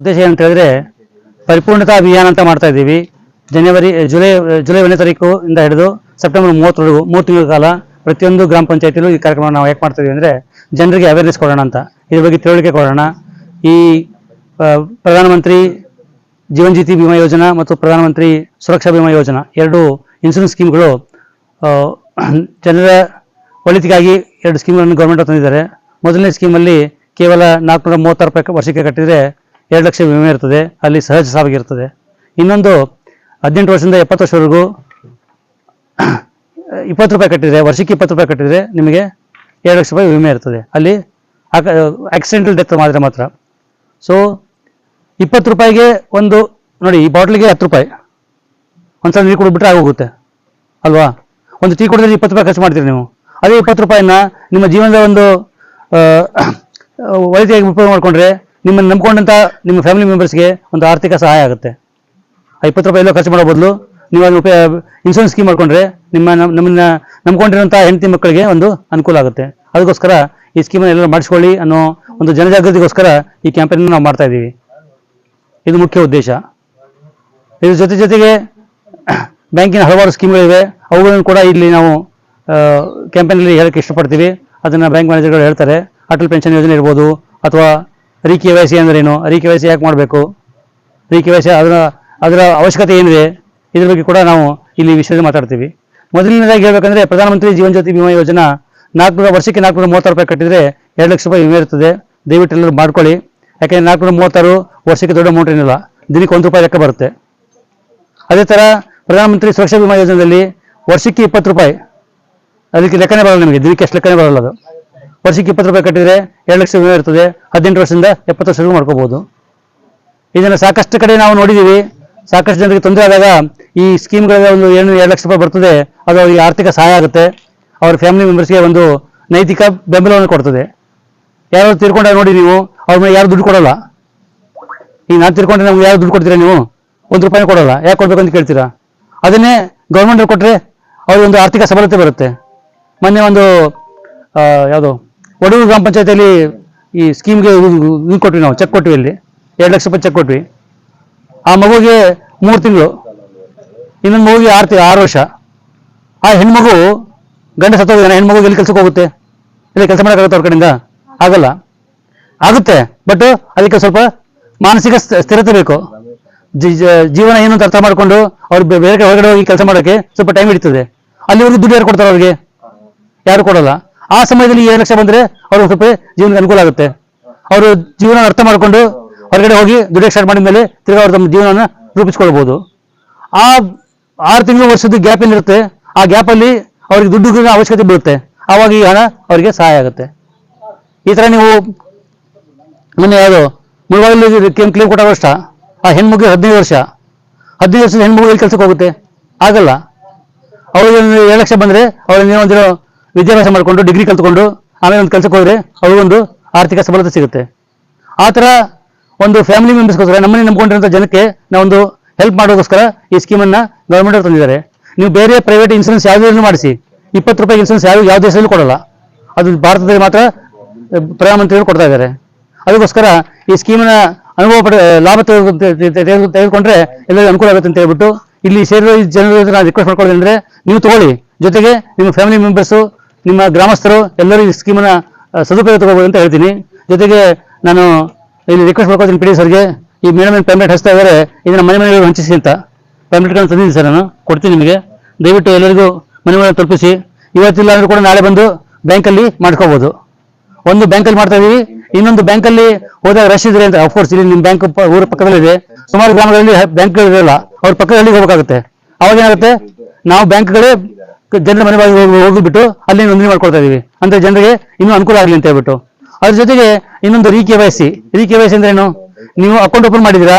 ಉದ್ದೇಶ ಏನಂತ ಹೇಳಿದ್ರೆ ಪರಿಪೂರ್ಣತಾ ಅಭಿಯಾನ ಅಂತ ಮಾಡ್ತಾ ಇದ್ದೀವಿ. ಜನವರಿ ಜುಲೈ ಜುಲೈ ಒಂದನೇ ತಾರೀಕು ಇಂದ ಹಿಡಿದು ಸೆಪ್ಟೆಂಬರ್ ಮೂವತ್ತರವರೆಗೂ, ಮೂರು ತಿಂಗಳ ಕಾಲ ಪ್ರತಿಯೊಂದು ಗ್ರಾಮ ಪಂಚಾಯತಿಲೂ ಈ ಕಾರ್ಯಕ್ರಮ ನಾವು ಯಾಕೆ ಮಾಡ್ತಾ ಇದೀವಿ ಅಂದರೆ ಜನರಿಗೆ ಅವೇರ್ನೆಸ್ ಕೊಡೋಣ ಅಂತ. ಇದ್ರ ಬಗ್ಗೆ ತಿಳುವಳಿಕೆ ಕೊಡೋಣ. ಈ ಪ್ರಧಾನಮಂತ್ರಿ ಜೀವನ್ ಜ್ಯೋತಿ ಬಿಮಾ ಯೋಜನಾ ಮತ್ತು ಪ್ರಧಾನಮಂತ್ರಿ ಸುರಕ್ಷಾ ಬಿಮಾ ಯೋಜನಾ ಎರಡು ಇನ್ಶೂರೆನ್ಸ್ ಸ್ಕೀಮ್ಗಳು ಜನರ ಒಳಿತಿಗಾಗಿ ಎರಡು ಸ್ಕೀಮ್ಗಳನ್ನು ಗೌರ್ಮೆಂಟ್ ತಂದಿದ್ದಾರೆ. ಮೊದಲನೇ ಸ್ಕೀಮಲ್ಲಿ ಕೇವಲ ನಾಲ್ಕುನೂರ ಮೂವತ್ತಾರು ರೂಪಾಯಿ ವರ್ಷಕ್ಕೆ ಕಟ್ಟಿದರೆ ಎರಡು ಲಕ್ಷ ವಿಮೆ ಇರ್ತದೆ, ಅಲ್ಲಿ ಸಹಜ ಸಾವಿಗಿರ್ತದೆ ಇನ್ನೊಂದು, ಹದಿನೆಂಟು ವರ್ಷದಿಂದ ಎಪ್ಪತ್ತು ವರ್ಷವರೆಗೂ ಇಪ್ಪತ್ತು ರೂಪಾಯಿ ಕಟ್ಟಿದರೆ, ವರ್ಷಕ್ಕೆ ಇಪ್ಪತ್ತು ರೂಪಾಯಿ ಕಟ್ಟಿದರೆ ನಿಮಗೆ ಎರಡು ಲಕ್ಷ ರೂಪಾಯಿ ವಿಮೆ ಇರ್ತದೆ. ಅಲ್ಲಿ ಆಕ್ಸಿಡೆಂಟಲ್ ಡೆತ್ ಮಾಡಿದ್ರೆ ಮಾತ್ರ ಸೊ ಇಪ್ಪತ್ತು ರೂಪಾಯಿಗೆ ಒಂದು, ನೋಡಿ, ಈ ಬಾಟ್ಲಿಗೆ ಹತ್ತು ರೂಪಾಯಿ. ಒಂದ್ಸಲ ನೀರು ಕುಡಿದ್ಬಿಟ್ರೆ ಆಗೋಗುತ್ತೆ. ಅಲ್ವಾ? ಒಂದು ಟೀ ಕುಡಿದ್ರೆ ಇಪ್ಪತ್ತು ರೂಪಾಯಿ ಖರ್ಚು ಮಾಡ್ತೀರಿ ನೀವು. ಅದೇ ಇಪ್ಪತ್ತು ರೂಪಾಯಿನ ನಿಮ್ಮ ಜೀವನದ ಒಂದು ವೈದ್ಯಾಗಿ ಉಪಯೋಗ ಮಾಡಿಕೊಂಡ್ರೆ ನಿಮ್ಮನ್ನು ನಂಬ್ಕೊಂಡಂಥ ನಿಮ್ಮ ಫ್ಯಾಮಿಲಿ ಮೆಂಬರ್ಸ್ಗೆ ಒಂದು ಆರ್ಥಿಕ ಸಹಾಯ ಆಗುತ್ತೆ. ಆ ಇಪ್ಪತ್ತು ರೂಪಾಯಿ ಎಲ್ಲೋ ಖರ್ಚು ಮಾಡೋ ಬದಲು ನೀವು ಅದನ್ನು ಇನ್ಶೂರೆನ್ಸ್ ಸ್ಕೀಮ್ ಮಾಡ್ಕೊಂಡ್ರೆ ನಿಮ್ಮ ನಮ್ಮನ್ನು ನಮ್ಮನ್ನ ನಂಬ್ಕೊಂಡಿರೋಂಥ ಹೆಂಡತಿ ಮಕ್ಕಳಿಗೆ ಒಂದು ಅನುಕೂಲ ಆಗುತ್ತೆ. ಅದಕ್ಕೋಸ್ಕರ ಈ ಸ್ಕೀಮನ್ನು ಎಲ್ಲರೂ ಮಾಡಿಸ್ಕೊಳ್ಳಿ ಅನ್ನೋ ಒಂದು ಜನಜಾಗೃತಿಗೋಸ್ಕರ ಈ ಕ್ಯಾಂಪೇನ್ ನಾವು ಮಾಡ್ತಾ ಇದ್ದೀವಿ. ಇದು ಮುಖ್ಯ ಉದ್ದೇಶ. ಇದ್ರ ಜೊತೆ ಜೊತೆಗೆ ಬ್ಯಾಂಕಿನ ಹಲವಾರು ಸ್ಕೀಮ್ಗಳಿವೆ ಅವುಗಳನ್ನು ಕೂಡ ಇಲ್ಲಿ ನಾವು ಕ್ಯಾಂಪೇನಲ್ಲಿ ಹೇಳಕ್ಕೆ ಇಷ್ಟಪಡ್ತೀವಿ. ಅದನ್ನು ಬ್ಯಾಂಕ್ ಮ್ಯಾನೇಜರ್ಗಳು ಹೇಳ್ತಾರೆ. ಅಟಲ್ ಪೆನ್ಷನ್ ಯೋಜನೆ ಇರ್ಬೋದು ಅಥವಾ ರೀ ಕೆ ವೈ ಸಿ ಅಂದ್ರೇನು? ರಿ ಕೆ ವೈ ಸಿ ಯಾಕೆ ಮಾಡಬೇಕು? ರಿ ಕೆ ವೈ ಸಿ ಅದರ ಅದರ ಅವಶ್ಯಕತೆ ಏನಿದೆ? ಇದ್ರ ಬಗ್ಗೆ ಕೂಡ ನಾವು ಇಲ್ಲಿ ವಿಷಯದಲ್ಲಿ ಮಾತಾಡ್ತೀವಿ. ಮೊದಲನೇದಾಗಿ ಹೇಳ್ಬೇಕಂದ್ರೆ ಪ್ರಧಾನಮಂತ್ರಿ ಜೀವನ್ ಜ್ಯೋತಿ ವಿಮಾ ಯೋಜನಾ ನಾಲ್ಕುನೂರ ವರ್ಷಕ್ಕೆ ನಾಲ್ಕುನೂರ ಮೂವತ್ತಾರು ರೂಪಾಯಿ ಕಟ್ಟಿದ್ರೆ ಎರಡು ಲಕ್ಷ ರೂಪಾಯಿ ವಿಮೆ ಇರ್ತದೆ. ದಯವಿಟ್ಟು ಎಲ್ಲರೂ ಮಾಡ್ಕೊಳ್ಳಿ. ಯಾಕೆಂದರೆ ನಾಲ್ಕುನೂರ ಮೂವತ್ತಾರು ವರ್ಷಕ್ಕೆ ದೊಡ್ಡ ಅಮೌಂಟ್ ಏನಿಲ್ಲ. ದಿನಕ್ಕೆ ಒಂದು ರೂಪಾಯಿ ಲೆಕ್ಕ ಬರುತ್ತೆ. ಅದೇ ಥರ ಪ್ರಧಾನಮಂತ್ರಿ ಸುರಕ್ಷಾ ವಿಮಾ ಯೋಜನೆಯಲ್ಲಿ ವರ್ಷಕ್ಕೆ ಇಪ್ಪತ್ತು ರೂಪಾಯಿ. ಅದಕ್ಕೆ ಲೆಕ್ಕನೇ ಬರಲ್ಲ ನಿಮಗೆ. ದಿನಕ್ಕೆ ಎಷ್ಟು ಲೆಕ್ಕನೇ ಬರಲ್ಲ ಅದು. ವರ್ಷಕ್ಕೆ ಇಪ್ಪತ್ತು ರೂಪಾಯಿ ಕಟ್ಟಿದ್ರೆ ಎರಡು ಲಕ್ಷ ವಿಮೆ ಇರ್ತದೆ. ಹದಿನೆಂಟು ವರ್ಷದಿಂದ ಎಪ್ಪತ್ತು ವರ್ಷವರೆಗೂ ಮಾಡ್ಕೋಬಹುದು ಇದನ್ನು ಸಾಕಷ್ಟು ಕಡೆ ನಾವು ನೋಡಿದ್ದೀವಿ. ಸಾಕಷ್ಟು ಜನರಿಗೆ ತೊಂದರೆ ಆದಾಗ ಈ ಸ್ಕೀಮ್ಗಳಿಗೆ ಒಂದು ಏನು ಎರಡು ಲಕ್ಷ ರೂಪಾಯಿ ಬರ್ತದೆ, ಅದು ಅವರಿಗೆ ಆರ್ಥಿಕ ಸಹಾಯ ಆಗುತ್ತೆ. ಅವ್ರ ಫ್ಯಾಮಿಲಿ ಮೆಂಬರ್ಸ್ಗೆ ಒಂದು ನೈತಿಕ ಬೆಂಬಲವನ್ನು ಕೊಡ್ತದೆ. ಯಾರು ತೀರ್ಕೊಂಡಾಗ ನೋಡಿ ನೀವು, ಅವ್ರ ಮೇಲೆ ಯಾರು ದುಡ್ಡು ಕೊಡಲ್ಲ. ಈಗ ನಾನು ತಿರ್ಕೊಂಡ್ರೆ ನಮ್ಗೆ ಯಾರು ದುಡ್ಡು ಕೊಡ್ತೀರಾ ನೀವು? ಒಂದು ರೂಪಾಯಿ ಕೊಡಲ್ಲ. ಯಾಕೆ ಕೊಡ್ಬೇಕು ಅಂತ ಕೇಳ್ತೀರಾ? ಅದನ್ನೇ ಗೌರ್ಮೆಂಟ್ ಕೊಟ್ಟರೆ ಅವ್ರಿಗೆ ಒಂದು ಆರ್ಥಿಕ ಸಬಲತೆ ಬರುತ್ತೆ. ಮೊನ್ನೆ ಒಂದು ಯಾವುದು? ಒಡೂರು ಗ್ರಾಮ ಪಂಚಾಯತಿಯಲ್ಲಿ ಈ ಸ್ಕೀಮ್ಗೆ ಇದು ಕೊಟ್ವಿ ನಾವು, ಚೆಕ್ ಕೊಟ್ವಿ ಇಲ್ಲಿ ಎರಡು ಲಕ್ಷ ರೂಪಾಯಿ ಚೆಕ್ ಕೊಟ್ವಿ. ಆ ಮಗುಗೆ ಮೂರು ತಿಂಗಳು. ಇನ್ನೊಂದು ಮಗುಗೆ ಆರು ತಿ- ಆರು ವರ್ಷ. ಆ ಹೆಣ್ಮಗು ಗಂಡ ಸತ್ತೋಗಿದ್ದಾನೆ ಹೆಣ್ಮಗು ಎಲ್ಲಿ ಕೆಲಸಕ್ಕೆ ಹೋಗುತ್ತೆ? ಇಲ್ಲಿ ಕೆಲಸ ಮಾಡೋಕ್ಕಾಗುತ್ತೆ ಅವ್ರ ಕಡೆಯಿಂದ? ಆಗಲ್ಲ. ಆಗುತ್ತೆ ಬಟ್ ಅದಕ್ಕೆ ಸ್ವಲ್ಪ ಮಾನಸಿಕ ಸ್ಥ- ಸ್ಥಿರತೆ ಬೇಕು. ಜೀವನ ಏನು ಅಂತ ಅರ್ಥ ಮಾಡಿಕೊಂಡು ಅವ್ರು ಬೇರೆ ಹೊರಗಡೆ ಹೋಗಿ ಕೆಲಸ ಮಾಡೋಕ್ಕೆ ಸ್ವಲ್ಪ ಟೈಮ್ ಹಿಡಿತದೆ. ಅಲ್ಲಿವರೆಗೂ ದುಡ್ಡು ಯಾರು ಕೊಡ್ತಾರೆ ಅವ್ರಿಗೆ? ಯಾರು ಕೊಡಲ್ಲ. ಆ ಸಮಯದಲ್ಲಿ ಏಳು ಲಕ್ಷ ಬಂದ್ರೆ ಅವ್ರಿಗೆ ಸ್ವಲ್ಪ ಜೀವನಕ್ಕೆ ಅನುಕೂಲ ಆಗುತ್ತೆ. ಅವರು ಜೀವನ ಅರ್ಥ ಮಾಡಿಕೊಂಡು ಹೊರಗಡೆ ಹೋಗಿ ದುಡಿಯೋಕೆ ಸ್ಟಾರ್ಟ್ ಮಾಡಿದ ಮೇಲೆ ತಿರ್ಗಾ ಅವ್ರು ತಮ್ಮ ಜೀವನನ ರೂಪಿಸ್ಕೊಳ್ಬೋದು. ಆ ಆರು ತಿಂಗಳು ವರ್ಷದ ಗ್ಯಾಪ್ ಏನಿರುತ್ತೆ, ಆ ಗ್ಯಾಪಲ್ಲಿ ಅವ್ರಿಗೆ ದುಡ್ಡು ಅವಶ್ಯಕತೆ ಬೀಳುತ್ತೆ. ಆವಾಗ ಈ ಹಣ ಅವರಿಗೆ ಸಹಾಯ ಆಗುತ್ತೆ. ಈ ಥರ ನೀವು ಮೊನ್ನೆ ಯಾವುದು ಮೊಬೈಲ್ ಕ್ಲೀನ್ ಕ್ಲೇಮ್ ಕೊಟ್ಟ ವರ್ಷ ಆ ಹೆಣ್ಮಗು ಹದಿನೈದು ವರ್ಷ. ಹದಿನೈದು ವರ್ಷದ ಹೆಣ್ಮಗು ಎಲ್ಲಿ ಕೆಲಸಕ್ಕೆ ಹೋಗುತ್ತೆ? ಆಗಲ್ಲ. ಅವ್ರಿಗೆ ಏಳು ಲಕ್ಷ ಬಂದರೆ ಅವ್ರಿಗೆ ಒಂದು ವಿದ್ಯಾಭ್ಯಾಸ ಮಾಡಿಕೊಂಡು ಡಿಗ್ರಿ ಕಲ್ತ್ಕೊಂಡು ಆಮೇಲೆ ಒಂದು ಕೆಲಸಕ್ಕೆ ಹೋದರೆ ಅವ್ರಿಗೊಂದು ಆರ್ಥಿಕ ಸಬಲತೆ ಸಿಗುತ್ತೆ. ಆ ಥರ ಒಂದು ಫ್ಯಾಮಿಲಿ ಮೆಂಬರ್ಸ್ಗೋಸ್ಕರ ನಮ್ಮನ್ನೇ ನಂಬ್ಕೊಂಡಿರೋಂಥ ಜನಕ್ಕೆ ನಾವೊಂದು ಹೆಲ್ಪ್ ಮಾಡೋದಕ್ಕೋಸ್ಕರ ಈ ಸ್ಕೀಮನ್ನು ಗೌರ್ಮೆಂಟ್ ಅವ್ರು ತಂದಿದ್ದಾರೆ. ನೀವು ಬೇರೆ ಪ್ರೈವೇಟ್ ಇನ್ಸೂರೆನ್ಸ್ ಯಾವುದಾದ್ರೂ ಮಾಡಿಸಿ. ಇಪ್ಪತ್ತು ರೂಪಾಯಿ ಇನ್ಸೂರೆನ್ಸ್ ಯಾವ ಯಾವ ದೇಶದಲ್ಲೂ ಕೊಡಲ್ಲ. ಅದು ಭಾರತದಲ್ಲಿ ಮಾತ್ರ ಪ್ರಧಾನಮಂತ್ರಿಗಳು ಕೊಡ್ತಾ ಇದ್ದಾರೆ. ಅದಕ್ಕೋಸ್ಕರ ಈ ಸ್ಕೀಮನ್ನ ಅನುಭವ ಪಡೆ, ಲಾಭ ತೆಗೆದು- ತೆಗೆದು- ತೆಗೆದು- ತೆಗೆದುಕೊಂಡ್ರೆ ಎಲ್ಲರಿಗೂ ಅನುಕೂಲ ಆಗುತ್ತೆ ಅಂತ ಹೇಳ್ಬಿಟ್ಟು ಇಲ್ಲಿ ಸೇರಿರೋ ಜನರ ನಾನು ರಿಕ್ವೆಸ್ಟ್ ಮಾಡ್ಕೊಳ್ಳೋದಂದ್ರೆ ನೀವು ತಗೊಳ್ಳಿ. ಜೊತೆಗೆ ನಿಮ್ಮ ಫ್ಯಾಮಿಲಿ ಮೆಂಬರ್ಸು ನಿಮ್ಮ ಗ್ರಾಮಸ್ಥರು ಎಲ್ಲರೂ ಈ ಸ್ಕೀಮನ್ನ ಸದುಪಯೋಗ ತಗೋಬೋದು ಅಂತ ಹೇಳ್ತೀನಿ. ಜೊತೆಗೆ ನಾನು ಇಲ್ಲಿ ರಿಕ್ವೆಸ್ಟ್ ಮಾಡ್ಕೋತೀನಿ ಪಿ ಡಿ ಸರ್ಗೆ, ಈ ಮೇಡಮ್ ಏನು ಪೇಮೆಂಟ್ ಹಚ್ತಾ ಇದ್ದಾರೆ ಇದನ್ನು ಮನೆ ಮನೆಗೆ ಹಂಚಿಸಿ ಅಂತ. ಪೇಮೆಂಟ್ಗಳನ್ನು ತಂದಿದ್ದೀನಿ ಸರ್ ನಾನು, ಕೊಡ್ತೀನಿ ನಿಮಗೆ. ದಯವಿಟ್ಟು ಎಲ್ಲರಿಗೂ ಮನೆ ಮನೆ ತಲುಪಿಸಿ. ಇವತ್ತಿಲ್ಲ ಅಂದರೂ ಕೂಡ ನಾಳೆ ಬಂದು ಬ್ಯಾಂಕಲ್ಲಿ ಮಾಡ್ಕೋಬೋದು. ಒಂದು ಬ್ಯಾಂಕಲ್ಲಿ ಮಾಡ್ತಾ ಇದೀವಿ, ಇನ್ನೊಂದು ಬ್ಯಾಂಕಲ್ಲಿ ಹೋದಾಗ ರಶ್ ಇದ್ರೆ ಅಂತ ಅಫ್ಕೋರ್ಸ್ ಇಲ್ಲಿ ನಿಮ್ಮ ಬ್ಯಾಂಕ್ ಊರ ಪಕ್ಕದಲ್ಲಿದೆ. ಸುಮಾರು ಗ್ರಾಮಗಳಲ್ಲಿ ಬ್ಯಾಂಕ್ಗಳಿರಲ್ಲ ಅವ್ರ ಪಕ್ಕದಲ್ಲಿ ಹೋಗಬೇಕಾಗುತ್ತೆ. ಅವಾಗ ಏನಾಗುತ್ತೆ? ನಾವು ಬ್ಯಾಂಕ್ಗಳೇ ಜನರ ಮನೆ ಹೋಗಿ ಹೋಗಿಬಿಟ್ಟು ಅಲ್ಲಿ ನೋಂದಣಿ ಮಾಡ್ಕೊಳ್ತಾ ಇದೀವಿ. ಅಂದ್ರೆ ಜನರಿಗೆ ಇನ್ನೂ ಅನುಕೂಲ ಆಗಲಿ ಅಂತ ಹೇಳ್ಬಿಟ್ಟು. ಅದ್ರ ಜೊತೆಗೆ ಇನ್ನೊಂದು re K Y C. Re K Y C ಅಂದ್ರೆ ಏನು? ನೀವು ಅಕೌಂಟ್ ಓಪನ್ ಮಾಡಿದ್ದೀರಾ?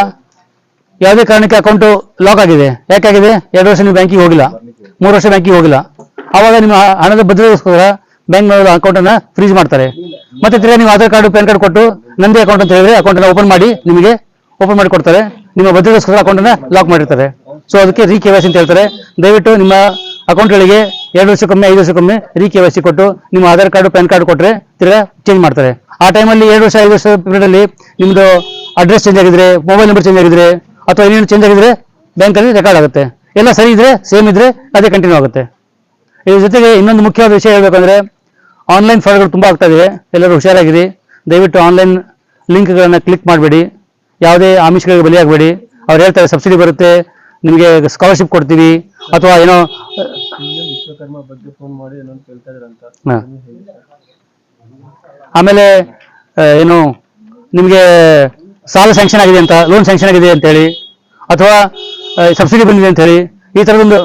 ಯಾವುದೇ ಕಾರಣಕ್ಕೆ ಅಕೌಂಟ್ ಲಾಕ್ ಆಗಿದೆ. ಯಾಕಾಗಿದೆ ಎರಡು ವರ್ಷ ನೀವು ಬ್ಯಾಂಕಿಗೆ ಹೋಗಿಲ್ಲ. ಮೂರು ವರ್ಷ ಬ್ಯಾಂಕಿಗೆ ಹೋಗಿಲ್ಲ. ಆವಾಗ ನಿಮ್ಮ ಹಣದ ಭದ್ರತೆಗೋಸ್ಕರ ಬ್ಯಾಂಕ್ ಅಕೌಂಟ್ ಅನ್ನ ಫ್ರೀಜ್ ಮಾಡ್ತಾರೆ. ಮತ್ತೆ ತಿರ್ಗಿ ನೀವು ಆಧಾರ್ ಕಾರ್ಡ್, ಪ್ಯಾನ್ ಕಾರ್ಡ್ ಕೊಟ್ಟು ನಂದೇ ಅಕೌಂಟ್ ಅಂತ ಹೇಳಿದ್ರೆ ಅಕೌಂಟ್ ಓಪನ್ ಮಾಡಿ ನಿಮಗೆ ಓಪನ್ ಮಾಡಿ ಕೊಡ್ತಾರೆ. ನಿಮ್ಮ ಭದ್ರತೆಗೋಸ್ಕರ ಅಕೌಂಟ್ ಅನ್ನ ಲಾಕ್ ಮಾಡಿರ್ತಾರೆ. ಸೊ ಅದಕ್ಕೆ ರೀ ಕೆ ವೈ ಸಿ ಅಂತ ಹೇಳ್ತಾರೆ. ದಯವಿಟ್ಟು ನಿಮ್ಮ ಅಕೌಂಟ್ಗಳಿಗೆ ಎರಡು ವರ್ಷಕ್ಕೊಮ್ಮೆ, ಐದು ವರ್ಷಕ್ಕೊಮ್ಮೆ ರೀ ಕೆ ವೈ ಕೊಟ್ಟು ನಿಮ್ಮ ಆಧಾರ್ ಕಾರ್ಡ್, ಪ್ಯಾನ್ ಕಾರ್ಡ್ ಕೊಟ್ಟರೆ ತಿರ್ಗಾ ಚೇಂಜ್ ಮಾಡ್ತಾರೆ. ಆ ಟೈಮಲ್ಲಿ ಎರಡು ವರ್ಷ, ಐದು ವರ್ಷ ಪೀರಿಯಡಲ್ಲಿ ನಿಮ್ಮದು ಅಡ್ರೆಸ್ ಚೇಂಜ್ ಆಗಿದ್ರೆ ಮೊಬೈಲ್ ನಂಬರ್ ಚೇಂಜ್ ಆಗಿದ್ರೆ ಅಥವಾ ಏನೇನು ಚೇಂಜ್ ಆಗಿದ್ರೆ ಬ್ಯಾಂಕಲ್ಲಿ ರೆಕಾರ್ಡ್ ಆಗುತ್ತೆ. ಎಲ್ಲ ಸರಿ ಇದ್ರೆ ಸೇಮ್ ಇದ್ರೆ ಅದೇ ಕಂಟಿನ್ಯೂ ಆಗುತ್ತೆ. ಇದ್ರ ಜೊತೆಗೆ ಇನ್ನೊಂದು ಮುಖ್ಯವಾದ ವಿಷಯ ಹೇಳ್ಬೇಕಂದ್ರೆ ಆನ್ಲೈನ್ ಫ್ರಾಡ್ಗಳು ತುಂಬ ಆಗ್ತಾ ಇದೆ. ಎಲ್ಲರೂ ಹುಷಾರಾಗಿರಿ. ದಯವಿಟ್ಟು ಆನ್ಲೈನ್ ಲಿಂಕ್ಗಳನ್ನು ಕ್ಲಿಕ್ ಮಾಡಬೇಡಿ. ಯಾವುದೇ ಆಮಿಷಗಳಿಗೆ ಬಲಿಯಾಗಬೇಡಿ. ಅವ್ರು ಹೇಳ್ತಾರೆ ಸಬ್ಸಿಡಿ ಬರುತ್ತೆ, ನಿಮಗೆ ಸ್ಕಾಲರ್ಶಿಪ್ ಕೊಡ್ತೀವಿ ಅಥವಾ ಏನೋ ವಿಶ್ವಕರ್ಮ ಬಗ್ಗೆ ಫೋನ್ ಮಾಡಿ ಏನೋ ಕೇಳ್ತಾ ಇದ್ರಂತ ಹಾ. ಆಮೇಲೆ ಆ, ಏನು ನಿಮಗೆ ಸಾಲ ಸ್ಯಾಂಕ್ಷನ್ ಆಗಿದೆ ಅಂತ ಲೋನ್ ಸ್ಯಾಂಕ್ಷನ್ ಆಗಿದೆ ಅಂತ ಹೇಳಿ ಅಥವಾ ಸಬ್ಸಿಡಿ ಬಂದಿದೆ ಅಂತ ಹೇಳಿ ಈ ಥರದೊಂದು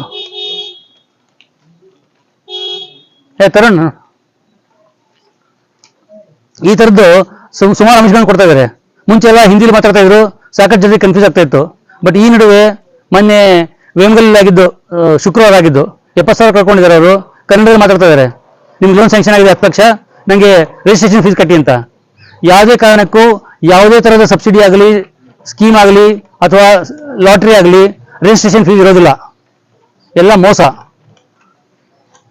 ಏ ತರುಣ್. ಈ ಥರದ್ದು ಸು- ಸುಮಾರು ಅಂಶಗಳನ್ನು ಕೊಡ್ತಾ ಇದ್ದಾರೆ ಮುಂಚೆ ಎಲ್ಲ ಹಿಂದಿಲಿ ಮಾತಾಡ್ತಾ ಇದ್ರು ಸಾಕಷ್ಟು ಜನ ಕನ್ಫ್ಯೂಸ್ ಆಗ್ತಾ ಇತ್ತು. ಬಟ್ ಈ ನಡುವೆ ಮೊನ್ನೆ ವೇಮಗಲ್ ಆಗಿದ್ದು ಆ, ಶುಕ್ರವಾರ ಆಗಿದ್ದು ಎಪ್ಪತ್ತು ಸಾವಿರ ಕಳ್ಕೊಂಡಿದ್ದಾರೆ ಅವರು. ಕನ್ನಡದಲ್ಲಿ ಮಾತಾಡ್ತಾ ಇದ್ದಾರೆ. ನಿಮ್ಗೆ ಲೋನ್ ಸ್ಯಾಂಕ್ಷನ್ ಆಗಿದೆ ಹತ್ತು ನನಗೆ ರಿಜಿಸ್ಟ್ರೇಷನ್ ಫೀಸ್ ಕಟ್ಟಿ ಅಂತ. ಯಾವುದೇ ಕಾರಣಕ್ಕೂ ಯಾವುದೇ ಥರದ ಸಬ್ಸಿಡಿ ಆಗಲಿ ಸ್ಕೀಮ್ ಆಗಲಿ, ಅಥವಾ ಲಾಟ್ರಿ ಆಗಲಿ ರಿಜಿಸ್ಟ್ರೇಷನ್ ಫೀಸ್ ಇರೋದಿಲ್ಲ. ಎಲ್ಲ ಮೋಸ.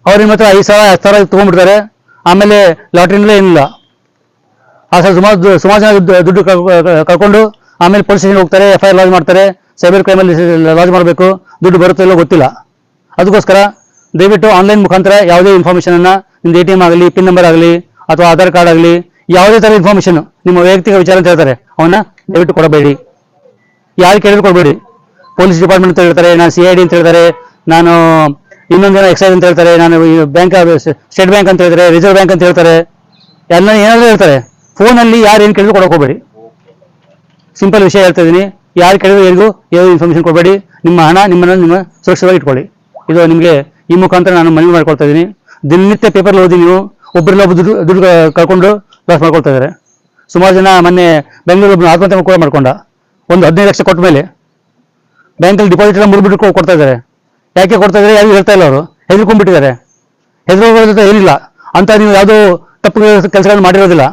ಅವ್ರು ನಿಮ್ಮ ಹತ್ರ ಐದು ಸಾವಿರ, ಹತ್ತು ಸಾವಿರ ತೊಗೊಂಡ್ಬಿಡ್ತಾರೆ. ಆಮೇಲೆ ಲಾಟ್ರಿನಲ್ಲೇ ಏನಿಲ್ಲ. ಆ ಸಲ ಸುಮಾರು ಸುಮಾರು ಜನ ದುಡ್ಡು ದುಡ್ಡು ಕಳ್ಕೊ- ಕಳ್ಕೊಂಡು ಆಮೇಲೆ ಪೊಲೀಸ್ ಸ್ಟೇಷನ್ ಹೋಗ್ತಾರೆ ಎಫ್ ಐ ಆರ್ ಲಾಜ್ ಮಾಡ್ತಾರೆ. ಸೈಬರ್ ಕ್ರೈಮಲ್ಲಿ ಲಾಜ್ ಮಾಡಬೇಕು. ದುಡ್ಡು ಬರುತ್ತೆ ಇಲ್ಲ ಗೊತ್ತಿಲ್ಲ. ಅದಕ್ಕೋಸ್ಕರ ದಯವಿಟ್ಟು ಆನ್ಲೈನ್ ಮುಖಾಂತರ ಯಾವುದೇ ಇನ್ಫಾರ್ಮೇಷನ್ ಅನ್ನ ನಿಮ್ದು ಎ ಟಿ ಎಂ ಆಗಲಿ ಪಿನ್ ನಂಬರ್ ಆಗಲಿ, ಅಥವಾ ಆಧಾರ್ ಕಾರ್ಡ್ ಆಗಲಿ, ಯಾವುದೇ ಥರ ಇನ್ಫಾರ್ಮೇಷನ್ ನಿಮ್ಮ ವೈಯಕ್ತಿಕ ವಿಚಾರ ಅಂತ ಹೇಳ್ತಾರೆ, ಅವನ್ನ ದಯವಿಟ್ಟು ಕೊಡಬೇಡಿ. ಯಾರು ಕೇಳಿದ್ರು ಕೊಡಬೇಡಿ. ಪೊಲೀಸ್ ಡಿಪಾರ್ಟ್ಮೆಂಟ್ ಅಂತ ಹೇಳ್ತಾರೆ, ನಾನು ಸಿ ಐ ಡಿ ಅಂತ ಹೇಳ್ತಾರೆ, ನಾನು ಇನ್ನೊಂದೇನೋ ಎಕ್ಸೈಸ್ ಅಂತ ಹೇಳ್ತಾರೆ, ನಾನು ಬ್ಯಾಂಕ್ ಸ್ಟೇಟ್ ಬ್ಯಾಂಕ್ ಅಂತ ಹೇಳ್ತಾರೆ ರಿಸರ್ವ್ ಬ್ಯಾಂಕ್ ಅಂತ ಹೇಳ್ತಾರೆ, ಎಲ್ಲ ಏನಾದರೂ ಹೇಳ್ತಾರೆ. ಫೋನಲ್ಲಿ ಯಾರು ಏನು ಕೇಳಿದ್ರು ಕೊಡೋಕೆ ಹೋಗಬೇಡಿ. ಸಿಂಪಲ್ ವಿಷಯ ಹೇಳ್ತಾ ಇದ್ದೀನಿ. ಯಾರು ಕೇಳಿದ್ರು ಯಾರಿಗೂ ಯಾವ ಇನ್ಫಾರ್ಮೇಷನ್ ಕೊಡಬೇಡಿ. ನಿಮ್ಮ ಹಣ, ನಿಮ್ಮನ್ನು ನಿಮ್ಮ ಸುರಕ್ಷಿತವಾಗಿ ಇಟ್ಕೊಳ್ಳಿ. ಇದು ನಿಮಗೆ ಈ ಮುಖಾಂತರ ನಾನು ಮನವಿ ಮಾಡ್ಕೊಳ್ತಾ ಇದ್ದೀನಿ. ದಿನನಿತ್ಯ ಪೇಪರ್ ಓದಿ ನೀವು ಒಬ್ಬರನ್ನ ಒಬ್ಬರು ದುಡ್ಡು ದುಡ್ಡು ಕಳ್ಕೊಂಡು ಲಾಸ್ ಮಾಡ್ಕೊಳ್ತಾ ಇದ್ದಾರೆ. ಸುಮಾರು ಜನ ಮೊನ್ನೆ ಬೆಂಗಳೂರು ಒಬ್ಬನು ಆತ್ಮಹತ್ಯೆ ಕೂಡ ಮಾಡ್ಕೊಂಡ. ಒಂದು ಹದಿನೈದು ಲಕ್ಷ ಕೊಟ್ಟ ಮೇಲೆ. ಬ್ಯಾಂಕಲ್ಲಿ ಡಿಪಾಸಿಟ್ ಎಲ್ಲ ಮುರಿಬಿಟ್ಟು ಕೊಡ್ತಾ ಇದ್ದಾರೆ. ಯಾಕೆ ಕೊಡ್ತಾ ಇದ್ದಾರೆ ಯಾರು ಹೇಳ್ತಾ ಇಲ್ಲ ಅವರು. ಹೆದರ್ಕೊಂಡ್ಬಿಟ್ಟಿದ್ದಾರೆ. ಜೊತೆ ಏನಿಲ್ಲ. ಅಂತ ನೀವು ಯಾವುದೋ ತಪ್ಪು ಕೆಲಸಗಳನ್ನು ಮಾಡಿರೋದಿಲ್ಲ.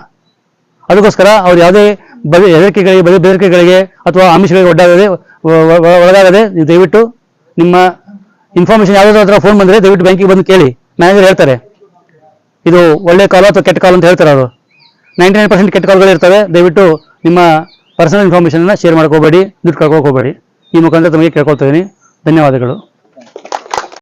ಅದಕ್ಕೋಸ್ಕರ ಅವ್ರು ಯಾವುದೇ ಬದ ಹೆದರಿಕೆಗಳಿಗೆ ಬದ ಬೆದರಿಕೆಗಳಿಗೆ ಅಥವಾ ಆಮಿಷಗಳಿಗೆ ಒಡ್ಡಾಗದೆ ಒಳಗಾಗದೆ ನೀವು ದಯವಿಟ್ಟು ನಿಮ್ಮ ಇನ್ಫಾರ್ಮೇಷನ್ ಯಾವುದಾದ್ರೂ ಹತ್ರ ಫೋನ್ ಬಂದರೆ ದಯವಿಟ್ಟು ಬ್ಯಾಂಕಿಗೆ ಬಂದು ಕೇಳಿ. ಮ್ಯಾನೇಜರ್ ಹೇಳ್ತಾರೆ. ಇದು ಒಳ್ಳೆ ಕಾಲ್ ಅಥವಾ ಕೆಟ್ಟ ಕಾಲ್ ಅಂತ ಹೇಳ್ತಾರೆ ಅವರು. ನೈಂಟಿ ನೈನ್ ಪರ್ಸೆಂಟ್ ಕೆಟ್ಟ ಕಾಲ್ಗಳು ಇರ್ತವೆ. ದಯವಿಟ್ಟು ನಿಮ್ಮ ಪರ್ಸನಲ್ ಇನ್ಫಾರ್ಮೇಷನ್ನ ಶೇರ್ ಮಾಡ್ಕೋಬೇಡಿ, ದುಡ್ಡು ಕಳ್ಕೊ ಹೋಗಬೇಡಿ ಈ ಮುಖಾಂತರ ತಮಗೆ ಕೇಳ್ಕೊಳ್ತಾ ಧನ್ಯವಾದಗಳು.